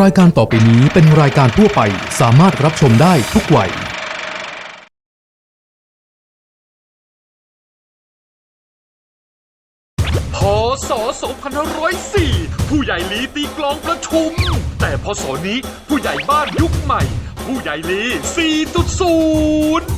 รายการต่อไปนี้เป็นรายการทั่วไปสามารถรับชมได้ทุกวัย พศ 2504 ผู้ใหญ่ลีตีกลองประชุม แต่พศนี้ผู้ใหญ่บ้านยุคใหม่ ผู้ใหญ่ลี 4.0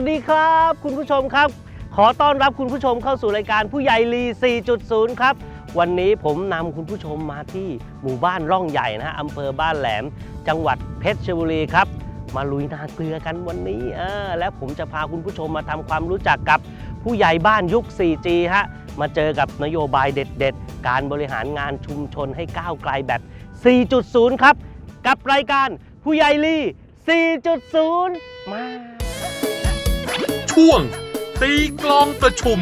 วัสดีครับ คุณผู้ชมครับ ขอต้อนรับคุณผู้ชมเข้าสู่รายการผู้ใหญ่ลี 4.0 ครับ วันนี้ผมนำคุณผู้ชมมาที่หมู่บ้านร่องใหญ่นะฮะอำเภอบ้านแหลม จังหวัดเพชรบุรีครับ มาลุยนาเกลือกันวันนี้เออและผมจะพาคุณผู้ชมมาทำความรู้จักกับผู้ใหญ่บ้านยุค 4G ฮะมาเจอกับนโยบายเด็ด ๆ การบริหารงานชุมชนให้ก้าวไกลแบบ 4.0 ครับ กับรายการผู้ใหญ่ลี 4.0 มา ช่วง ตีกลองประชุม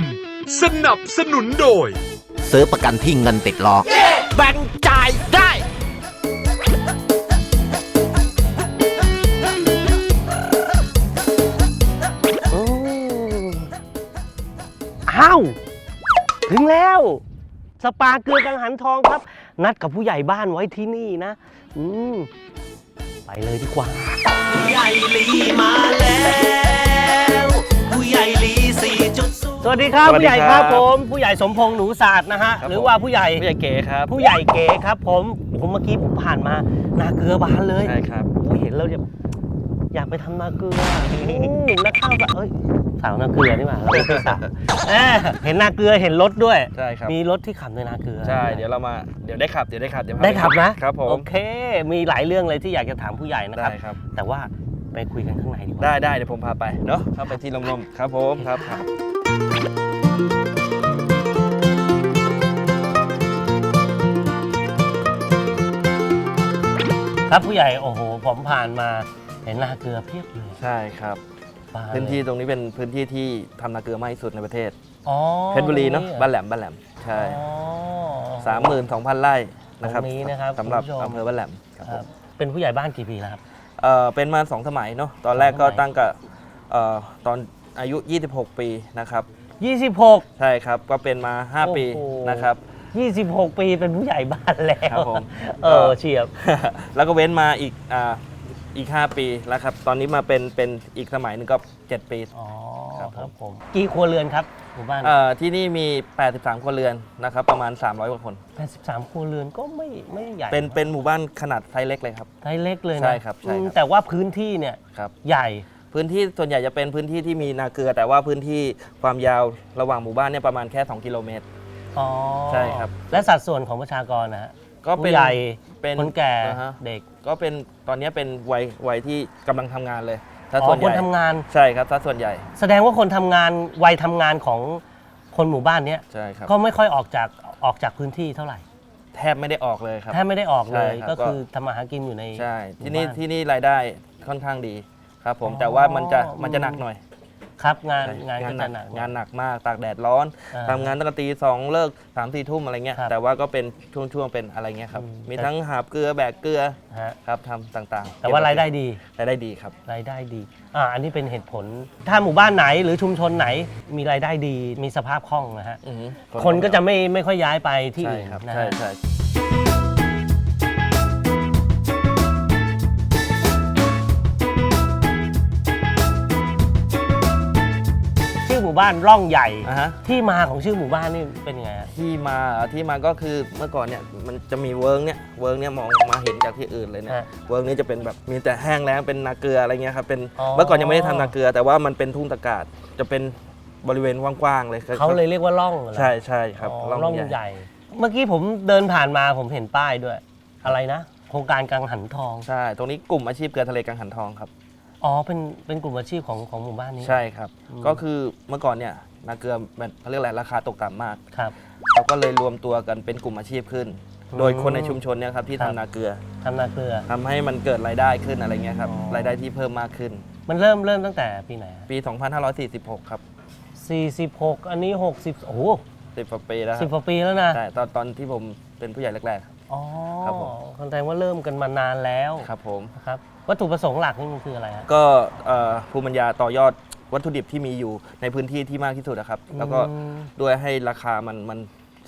สนับสนุนโดย ซื้อประกันที่เงินติดล้อแบ่งจ่ายได้โอ้อ้าว ถึงแล้ว สปาเกลือกังหันทองครับ นัดกับผู้ใหญ่บ้านไว้ที่นี่นะ อืม ไปเลยดีกว่าผู้ใหญ่ลีมาแล้ว ผู้ใหญ่ลีสี่จุดศูนย์ สวัสดีครับสวัสผู้ดีใหญ่คครัรับบผมผู้ใหญ่สมพงษ์หนูศาสตร์นะฮะครับหรือว่าผู้ใหญ่ผู้ใหญ่เก๋ครับผู้ใหญ่เก๋ครับ ผมผมเมื่อกี้ผมผ่านมานาเกลือบานเลยใช่ครับ โอ้ยเห็นแล้วเนี่ยอยากไปทำนาเกลืออืมนักข้าวสะเอ้ยสาวนาเกลือนี่หว่าเราไม่ใช่สาวเอ้ยเห็นนาเกลือเห็นรถด้วย ใช่ครับ มีรถที่ขับในนาเกลือ ใช่ เดี๋ยวเรามา เดี๋ยวได้ขับ เดี๋ยวได้ขับ เดี๋ยวพาได้ปขับนะครับผม โอเค มีหลายเรื่องเลยที่อยากจะถามผู้ใหญ่นะครับ ได้ครับ แต่ว่า ไปคุยกันข้างในดีกว่าได้ได้เดี๋ยวผมพาไปเนาะเข้าไปที่ลมๆครับผมครับครับครับผู้ใหญ่โอ้โหผมผ่านมาเห็นนาเกลือเพียบเลยใช่ครับบาเลยพื้นที่ตรงนี้เป็นพื้นที่ที่ทำนาเกลือมากที่สุดในประเทศอ๋อเพชรบุรีเนาะหอบ้านแหลมบ้านแหลมใช่อ๋อ สามหมื่นสองพันไร่นะครับตรงนี้นะครับสำหรับคุณผู้ชม อำเภอบ้านแหลมครับคผรับมเป็นผู้ใหญ่บ้านกี่ปีแล้วครับ เอ่อเป็นมาสองสมัยเนาะตอนแรกก็สองสมัยตั้งกับเอ่อตอนอายุ 26 ปีนะครับ 26 ใช่ครับก็เป็นมา5ปีโอ้โห นะครับ 26 ปีเป็นผู้ใหญ่บ้านแล้วครับผม เออเฉียบ แล้วก็เว้นมาอีกอ่าอีก 5 ปีแล้วครับ ตอนนี้มาเป็นเป็นอีกสมัยหนึงก็ 7 ปี อ๋อ ครับครับผมกี่ครัวเรือนครับหมู่บ้านเอ่อที่นี่มี 83 ครัวเรือนนะครับประมาณ 300กว่าคน 83 ครัวเรือนก็ไม่ไม่ใหญ่เป็นเป็นหมู่บ้านขนาดไซส์เล็กเลยครับไทยเล็กเลยนะใช่ครับใช่ครับ อืมแต่ว่าพื้นที่เนี่ยครับ ใหญ่ พื้นที่ส่วนใหญ่จะเป็นพื้นที่ที่มีนาเกลือ แต่ว่าพื้นที่ความยาวระหว่างหมู่บ้านเนี่ยประมาณแค่ 2 กิโลเมตร อ๋อใช่ครับ และสัดส่วนของประชากรนะฮะก็เป็นผู้ใหญ่เป็นคนแก่อ่าฮะ เด็ก ก็เป็นตอนนี้เป็นวัยวัยที่กำลังทำงานเลย ถ้าอ๋อส่วนใหคนญ่ทำงาน ใช่ครับถ้าส่วนใหญ่แสดงว่าคนทำงานวัยทำงานของคนหมู่บ้านเนี้ย ใช่ครับก็ไม่ค่อยออกจากออกจากพื้นที่เท่าไหร่แทบไม่ได้ออกเลยครับ แทบไม่ได้ออกเลยใช่ครับก็ก็ คือทำมาหากินอยู่ใน ใช่หมู่ที่นี่บ้านที่นี่รายได้ค่อนข้างดีครับผมอ๋อแต่ว่ามันจะมันจะหนักหน่อย ครับงานใช่งานก็หจะนัหนัก งานหนักมากตากแดดร้อนอ่าทำงานตั้งแต่ตีสองเลิกสามสี่ทุ่มอะไรเงี้ยครับแต่ว่าก็เป็นช่วงๆเป็นอะไรเงี้ยครับอืม มีแต่ทั้งหาบเกลือแบกเกลือฮะครับทำต่างๆแต่ว่ารายได้ดี รายได้ดีครับ รายได้ดี อ่า อันนี้เป็นเหตุผล ถ้าหมู่บ้านไหนหรือชุมชนไหนมีรายได้ดี มีสภาพคล่องนะฮะ อือฮึคนก็จะไม่ไม่ค่อยย้ายไปที่ใช่อื่นครับนะใช่ฮะ ใช่ ชื่อหมู่บ้านร่องใหญ่ อะฮะ ที่มาของชื่อหมู่บ้านนี่เป็นยังไงฮะที่มาที่มาก็คือเมื่อก่อนเนี่ยมันจะมีเวิร์กเนี่ยเวิร์กเนี่ยมองมาเห็นจากที่อื่นเลยเนี่ยฮะ เวิร์กนี้จะเป็นแบบมีแต่แห้งแล้งเป็นนาเกลืออะไรเงี้ยครับเป็นอ๋อ เมื่อก่อนยังไม่ได้ทำนาเกลือ แต่ว่ามันเป็นทุ่งตะกาศจะเป็นบริเวณกว้างๆเลยเขาเลยเรียกว่าร่องเหรอใช่ใช่ครับอ๋อร่องร่องใหญ่ใหญ่ เมื่อกี้ผมเดินผ่านมาผมเห็นป้ายด้วย อะไรนะ โครงการกังหันทอง ใช่ ตรงนี้กลุ่มอาชีพเกลือทะเลกังหันทองครับ อ๋อเป็นเป็นกลุ่มอาชีพของของหมู่บ้านนี้ ใช่ครับอืมก็คือเมื่อก่อนเนี่ยนาเกลือมันเขาเรียกอะไรราคาตกต่ำมากครับเขาก็เลยรวมตัวกันเป็นกลุ่มอาชีพขึ้นอืมโดยคนในชุมชนเนี่ยครับที่ครับทำนาเกลือทำนาเกลือ ทำให้มันเกิดรายได้ขึ้นอะไรเงี้ยครับอ๋อ รายได้ที่เพิ่มมากขึ้น มันเริ่มเริ่มตั้งแต่ปีไหนปี 2546 ครับ46 อันนี้ 60 โอ้โห10กว่าปีแล้วคสิรับบกว่าปีแล้วนะ ใช่ตอนตอนที่ผมเป็นผู้ใหญ่แรกๆครับ อ๋อครับผม แสดงว่าเริ่มกันมานานแล้วครับผม นะครับวัตถุประสงค์หลักนี่มันคืออะไรฮะ ก็เอ่อภูมิปัญญาต่อยอดวัตถุดิบที่มีอยู่ในพื้นที่ที่มากที่สุดนะครับ แล้วก็อืมด้วยให้ราคามันมัน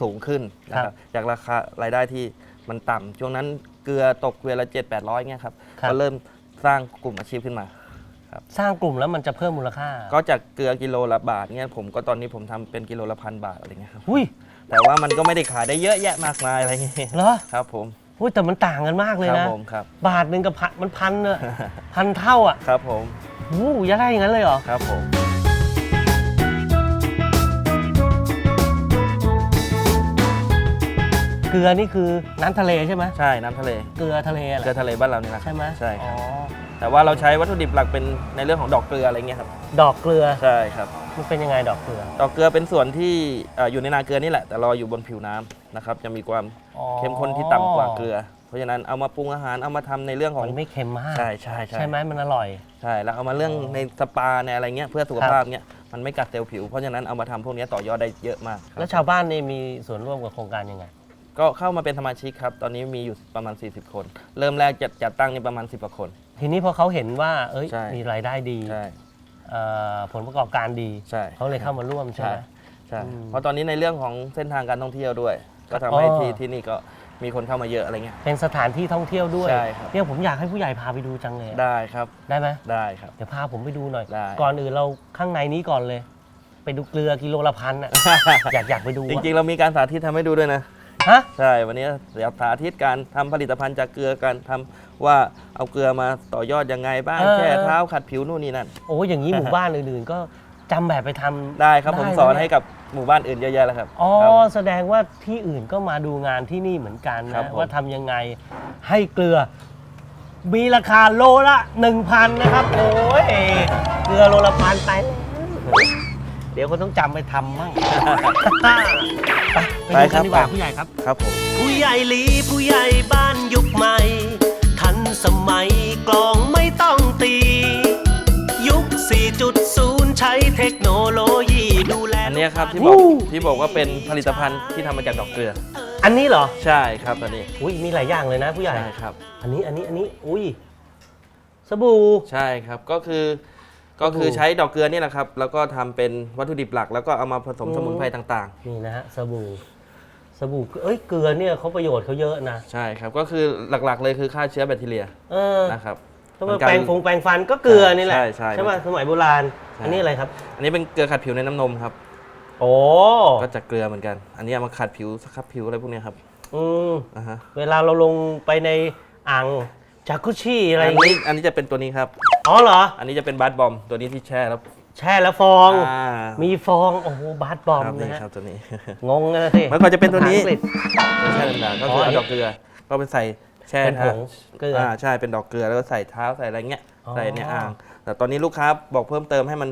สูงขึ้นนะคครัรับบจากราคารายได้ที่มันต่ำช่วงนั้นเกลือตกเกลือละเจ็ดแปดร้อยเงี้ยครับครับ ก็เริ่มสร้างกลุ่มอาชีพขึ้นมา สร้างกลุ่มแล้วมันจะเพิ่มมูลค่าก็จากเกลือกิโลละบาทเงี้ยผมก็ตอนนี้ผมทำเป็นกิโลละพันบาทอะไรเงี้ยครับ อุ้ย แต่ว่ามันก็ไม่ได้ขายได้เยอะแยะมากมายอะไรเงี้ยเหรอครับผมอุ้ยแต่มันต่างกันมากเลยครับนะผมครับ บาทหนึ่งกับพันมันพันเนอะ พันเท่าอะครับผมวู้ยะได้อย่างนั้นเลยเหรอ ครับผมเกลือนี่คือน้ำทะเลใช่ไหมใช่น้ำทะเลเกลือทะเลแหเกลือละทะเลบ้านเรานี่แหละใช่ไหมใช่ครับ อ๋อ แต่ว่าเราใช้วัตถุดิบหลักเป็นในเรื่องของดอกเกลืออะไรเงี้ยครับดอกเกลือใช่ครับ มันเป็นยังไงดอกเกลือดอกเกลือเป็นส่วนที่เอ่ออยู่ในนาเกลือนี่แหละ แต่ลอยอยู่บนผิวน้ำนะครับ จะมีความอ๋อเข้มข้นที่ต่ำกว่าเกลือ เพราะฉะนั้นเอามาปรุงอาหารเอามาทำในเรื่องของมันไม่เค็มมากใช่ใช่ใช่ใช่ไหมมันอร่อย ใช่แล้วเอามาเรื่องอ๋อในสปาในอะไรเงี้ยเพื่อสุขครับภาพเงี้ยมันไม่กัดเซลล์ผิวเพราะฉะนั้นเอามาทำพวกเนี้ยต่อยอดได้เยอะมากครับแล้วชาวบ้านนี่มีส่วนร่วมกับโครงการยังไง ก็เข้ามาเป็นสมาชิกครับ ตอนนี้มีอยู่ประมาณ 40 คน เริ่มแรกจัดจัดตั้งนี่ประมาณ 10กว่าคน ทีนี้พอเขาเห็นว่า เอ้ย ใช่ มีรายได้ดีใช่ เอ่อผลประกอบการดี ใช่ เขาเลยเข้ามาร่วมใช่ไหม ใช่อืมเพราะตอนนี้ในเรื่องของเส้นทางการท่องเที่ยวด้วย ก็ทำให้อ๋อ ที่ที่นี่ก็มีคนเข้ามาเยอะอะไรเงี้ย เป็นสถานที่ท่องเที่ยวด้วย ใช่ครับ เนี่ยผมอยากให้ผู้ใหญ่พาไปดูจังเลยอะได้ครับได้ไหมได้ครับ เดี๋ยวพาผมไปดูหน่อย ได้ ก่อนอื่นเราข้างในนี้ก่อนเลย ไปดูเกลือกิโลละพันอะ อยากอยากไปดูจอะริงๆ เรามีการสาธิตทำให้ดูด้วยนะ ฮะ ใช่ วันนี้เดี๋ยวสาธิตการทำผลิตภัณฑ์จากเกลือการทำว่าเอาเกลือมาต่อยอดยังไงบ้าง เออแค่เท้าขัดผิวนู่นนี่นั่น โอ้อย่างนี้หมู่บ้านอื่นๆ ก็จำแบบไปทำ ได้ครับผมได้สอนนะ ให้กับหมู่บ้านอื่นเยอะแยะแล้วครับอ๋อครับ แสดงว่าที่อื่นก็มาดูงานที่นี่เหมือนกันครับนะผม ว่าทำยังไงให้เกลือ มีราคาโลละ 1,000 นะครับ โอ้ยเกลือโลละพันไปแล้วเดี๋ยวคนต้องจำไปทำมั่ง ไปดูกันดีกว่าผู้ใหญ่ครับ ครับผม ผู้ใหญ่ลีผู้ใหญ่บ้านยุคใหม่ ทันสมัยกลองไม่ต้องตี ยุค 4.0 ใช้เทคโนโลยีดูแลอันเนี้ยครับที่บอกวู้ที่บอกว่าเป็นผลิตภัณฑ์ที่ทำมาจากดอกเกลือ อันนี้เหรอ ใช่ครับอันนี้อุ้ยมีหลายอย่างเลยนะผู้ใหญ่ ใช่ครับ อันนี้อันนี้อันนี้ อุ้ยสบู่ ใช่ครับก็คือ ก็คือใช้ดอกเกลือนี่แหละครับ แล้วก็ทำเป็นวัตถุดิบหลัก แล้วก็เอามาผสมอืมสมุนไพรต่างนี่นะฮะสบู่สบู่เอ้ยเกลือเนี่ยเขาประโยชน์เขาเยอะนะๆ ใช่ครับ ก็คือหลักๆเลยคือฆ่าเชื้อแบคทีเรียเออนะครับถ้าเหมืมาอนกันแปรงฟงแปรงฟันก็เกลือนี่แหละใช่ใช่ไหมสมัยโบราณใช่อันนี้อะไรครับอันนี้เป็นเกลือขัดผิวในน้ำนมครับ โอ้ก็จากเกลือเหมือนกัน อันนี้เอามาขัดผิวสครับผิวอะไรพวกเนี้ยครับอืมอ่าฮะ เวลาเราลงไปในอ่าง จากุชิอะไรออันย่างนี้นี้อันนี้จะเป็นตัวนี้ครับ อ๋อเหรอ อันนี้จะเป็นบาร์บอมตัวนี้ที่แช่แล้วแช่แล้วฟอง อ่ามีฟอง โอ้โหบาสบอมครับนะนี่ฮะครับตัวนี้ งงนะสิมันก็จะเป็นตัวนี้ ภาษาอังกฤษแช่ต่างๆก็อ๋คือออันเอานี้ดอกเกลือ ก็ไปใส่แช่เป็นผทางเกลืออ่อ่าใช่เป็นดอกเกลือแล้วก็ใส่เท้าใส่อะไรเงี้ยอ๋อ ใส่ในอ่าง แต่ตอนนี้ลูกค้าบอกเพิ่มเติมให้มัน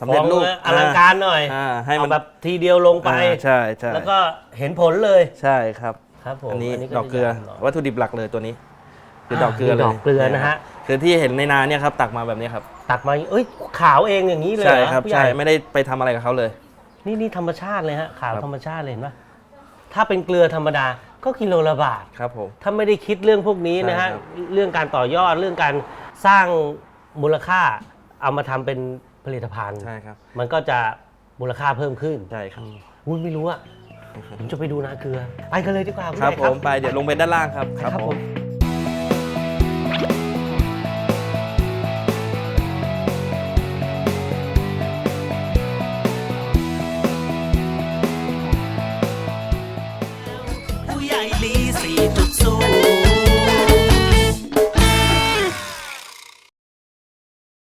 สำเร็จรูปฟองอลังการหน่อยอ่าให้มันเอาแบบทีเดียวลงไป อ่าใช่ใช่แล้วก็เห็นผลเลย ใช่ครับ ครับผมอันนี้จะดอกเกลือยาวหน่ยวัตถุดิบหลักเลยตัวนี้ คืออ่าดอกเกลือเลยดอกเกลือนะฮะคือที่เห็นในนาเนี่ยครับตักมาแบบนี้ครับตักมาเอ้ยขาวเองอย่างนี้เลยใช่เหอครับผู้ใหญ่ใช่ไม่ได้ไปทำอะไรกับเขาเลย นี่นี่ธรรมชาติเลยฮะขาวครับธรรมชาติเลยเห็นปะถ้าเป็นเกลือธรรมดาก็กิโลละบาทครับผมถ้าไม่ได้คิดเรื่องพวกนี้นะฮะใช่ครับเรื่องการต่อยอดเรื่องการสร้างมูลค่าเอามาทำเป็นผลิตภัณฑ์ใช่ครับมันก็จะมูลค่าเพิ่มขึ้นใช่ครับวุ้นไม่รู้อะผมจะไปดูนาเกลือ ไปกันเลยดีกว่าผู้คใหรับญ่ผมไปเดี๋ยวลงไปด้านล่างครับครับผม ผู้